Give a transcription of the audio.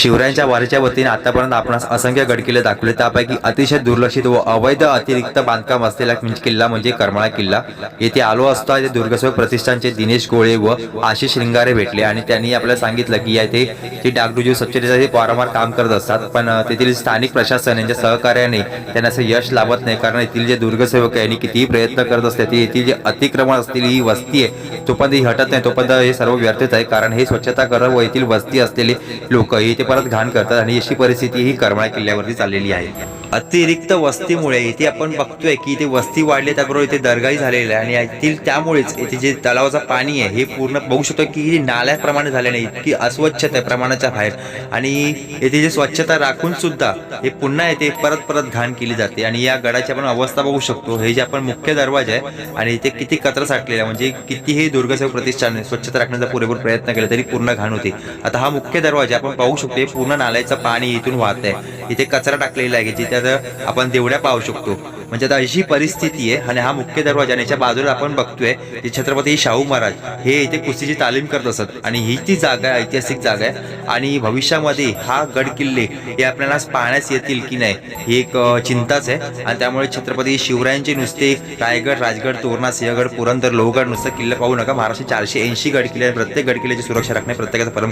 शिवरायांच्या वारीच्या वतीने आतापर्यंत आपण असंख्य गडकिल्ले दाखवले. त्यापैकी अतिशय दुर्लक्षित व अवैध अतिरिक्त बांधकाम असलेला किल्ला म्हणजे करमाळा किल्ला. येथे आलो असता येथे दुर्गसेवक प्रतिष्ठानचे दिनेश गोळे व आशिष श्रिंगारे भेटले आणि त्यांनी आपल्याला सांगितलं की येथे जे डागडुजी स्वच्छतेचं वारंवार काम करत असतात पण तेथील स्थानिक प्रशासन यांच्या सहकार्याने त्यांना असं यश लाभत नाही कारण येथील जे दुर्गसेवक आहे यांनी कितीही प्रयत्न करत असते ते येथील जे अतिक्रमण असलेली ही वस्ती आहे. तोपर्यंत ही हटत नाही तोपर्यंत हे सर्व व्यर्थच आहे कारण हे स्वच्छता करत व येथील वस्ती असलेले लोक इथे परत घाण करतात आणि अशी परिस्थिती ही करमाळा किल्ल्यावरती चाललेली आहे. अतिरिक्त वस्तीमुळे इथे आपण बघतोय की इथे वस्ती वाढली त्याबरोबर इथे दरगाही झालेली आहे. आणि येथील त्यामुळेच इथे जे तलावाचं पाणी आहे हे पूर्ण बघू शकतो की नाल्याप्रमाणे झाले नाही इतकी अस्वच्छता आहे प्रमाणाच्या बाहेर. आणि येथे जे स्वच्छता राखून सुद्धा हे पुन्हा येथे परत परत घाण केली जाते. आणि या गडाची आपण अवस्था बघू शकतो. हे जे आपण मुख्य दरवाजा आहे आणि इथे किती कचरा साठलेला आहे म्हणजे कितीही दुर्गसेवक प्रतिष्ठान स्वच्छता राखण्याचा पुरेपूर प्रयत्न केला तरी पूर्ण घाण होते. आता हा मुख्य दरवाजा आपण पाहू शकतो पूर्ण नाल्याचं पाणी इथून वाहत आहे इथे कचरा टाकलेला आहे की जिथे आता आपण देवड्या पाहू शकतो. म्हणजे आता अशी परिस्थिती आहे आणि हा मुख्य दरवाजा याच्या बाजूला आपण बघतोय की छत्रपती शाहू महाराज हे इथे कुस्तीची तालीम करत असत आणि ही ती जागा आहे ऐतिहासिक जागा आहे. आणि भविष्यामध्ये हा गड किल्ले हे आपल्याला पाहण्यास येतील की नाही ही एक चिंताच आहे. आणि त्यामुळे छत्रपती शिवरायांचे नुसते रायगड राजगड तोरणा सिंहगड पुरंदर लोहगड नुसतं किल्ले पाहू नका. महाराष्ट्र चारशे ऐंशी गड किल्ले प्रत्येक गड किल्ल्याची सुरक्षा राखणे प्रत्येकाचा परम